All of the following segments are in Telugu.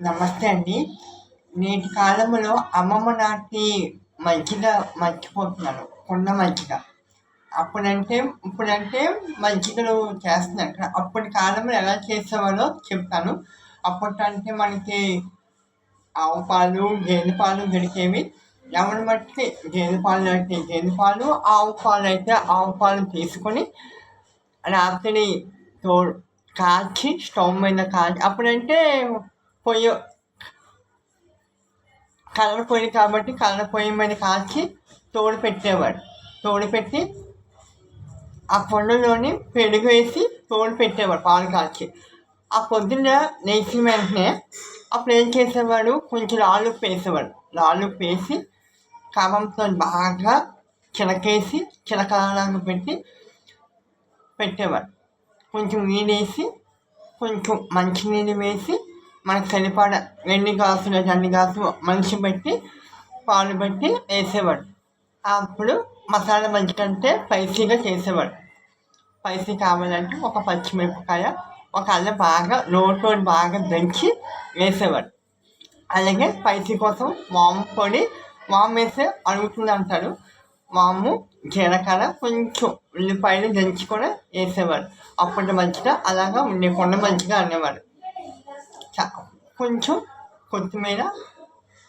నమస్తే అండి. నేటి కాలంలో అమ్మమ్మ నాటి మజ్జిగ మర్చిపోతున్నారు కొండ మజ్జిగ. అప్పుడంటే ఇప్పుడంటే మజ్జిగలు చేస్తున్నారు. అప్పటి కాలంలో ఎలా చేసేవారో చెప్తాను. అప్పటంటే మనకి ఆవు పాలు గేదె పాలు దొరికేవి. ఎవరి మట్టికి గేదె పాలు అయితే గేదె పాలు ఆవు పాలు అయితే ఆవు పాలు తీసుకొని రాత్రి తో కాల్చి స్టవ్ మీద కాల్చి అప్పుడంటే పొయ్యి కలర్ పొయ్యి కాబట్టి కలర్ పొయ్యి మీద కాల్చి తోడు పెట్టేవాడు. తోడు పెట్టి ఆ పొండులోని పెరుగు వేసి తోడు పెట్టేవాడు పాలు కాల్చి. ఆ పొద్దున్న లేచిన వెంటనే అప్పుడు ఏం చేసేవాడు కొంచెం రాళ్ళు వేసేవాడు రాళ్ళు వేసి కవంతో బాగా చిలకేసి చిలకలాగా పెట్టి పెట్టేవాడు. కొంచెం నీళ్ళేసి కొంచెం మంచినీళ్ళు వేసి మనకు సరిపడ ఎన్ని గ్లాసులు అన్ని గ్లాసులు మనిషి పెట్టి పాలు పెట్టి వేసేవాడు. అప్పుడు మసాలా మంచి కంటే స్పైసీగా చేసేవాడు. స్పైసీ కావాలంటే ఒక పచ్చిమిరపకాయ ఒక అల్లం బాగా నోట్లో బాగా దంచి వేసేవాడు. అలాగే స్పైసీ కోసం వాము పొడి వాము వేస్తే అడుగుతుంది అంటారు వాము జీలకర్ర కొంచెం ఉల్లిపాయలు దంచి కూడా వేసేవాడు. అప్పటి మంచిగా అలాగా ఉండే మంచిగా అనేవాడు. కొంచెం కొత్తిమీర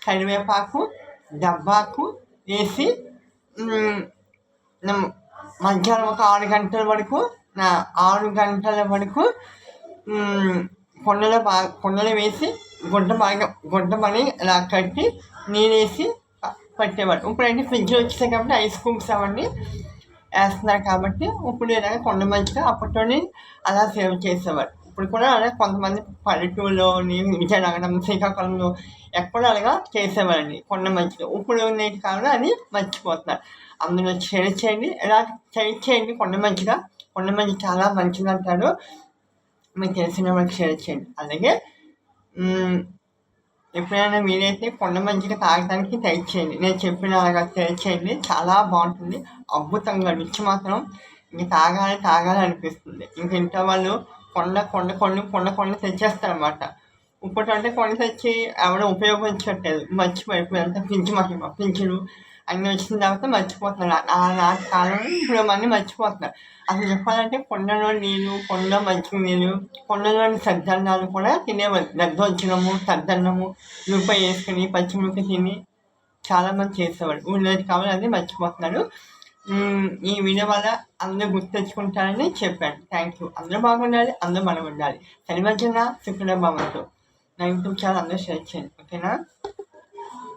కరివేపాకు డబ్బాకు వేసి మధ్యాహ్నం ఒక ఆరు గంటల వరకు నా ఆరు గంటల వరకు కొండలో బాగా కొండలో వేసి గుడ్డ బాగా గుడ్డ పని ఇలా కట్టి నీళ్ళేసి పట్టేవాడు ఇప్పుడైతే ఫ్రిడ్జ్ వచ్చేసాయి కాబట్టి ఐస్ క్యూబ్స్ అవన్నీ వేస్తున్నారు కాబట్టి ఇప్పుడు ఇలాగ కొండ మంచిగా అప్పట్లోనే అలా సేవ్ చేసేవారు ఇప్పుడు కూడా అలాగే కొంతమంది పల్లెటూరులోని విజయనగరం శ్రీకాకుళంలో ఎక్కడ అలాగా చేసేవారండి కొండ మంచిగా ఇప్పుడు నేటి కాలంలో అది మర్చిపోతున్నారు అందులో చేర్చేయండి ఎలా చేర్చేయండి కొండ మంచిగా కొండ మంచి చాలా మంచిది అంటారు మీకు తెలిసిన వాళ్ళకి షేర్ చేయండి అలాగే ఎప్పుడైనా మీరైతే కొండ మంచిగా తాగడానికి ట్రై చేయండి నేను చెప్పిన అలాగా ట్రై చేయండి చాలా బాగుంటుంది అద్భుతంగా రుచి మాత్రం ఇంక తాగాలి తాగాలి అనిపిస్తుంది ఇంక ఇంట్లో వాళ్ళు కొండ కొండ కొండ కొండ కొండ తెచ్చేస్తారనమాట ఇప్పుడు అంటే కొండ తెచ్చి ఆవిడ ఉపయోగించట్లేదు. మర్చిపోయి అంత పింఛు మహిమ పింఛులు అన్నీ వచ్చిన తర్వాత మర్చిపోతున్నారు. ఆ నాటి కాలంలో ఇప్పుడు మళ్ళీ మర్చిపోతున్నారు. అసలు చెప్పాలంటే కొండలో నీళ్ళు కొండ మంచి నీళ్ళు కొండలోని సద్దన్నాలు కూడా తినేవారు దద్దోజనము సద్దన్నము రూపాయి వేసుకుని పచ్చిమిరపకాయ తిని చాలామంది చేసేవాడు ఉండేది కావాలి అది మర్చిపోతున్నారు. ఈ వీడియో వల్ల అందరూ గుర్తు తెచ్చుకుంటారని చెప్పాను. థ్యాంక్ యూ అందరూ బాగుండాలి అందరూ మనం ఉండాలి శనివర్జన శుక్ర నా యూట్యూబ్ ఛానల్ అందరూ షేర్ చేయండి. ఓకేనా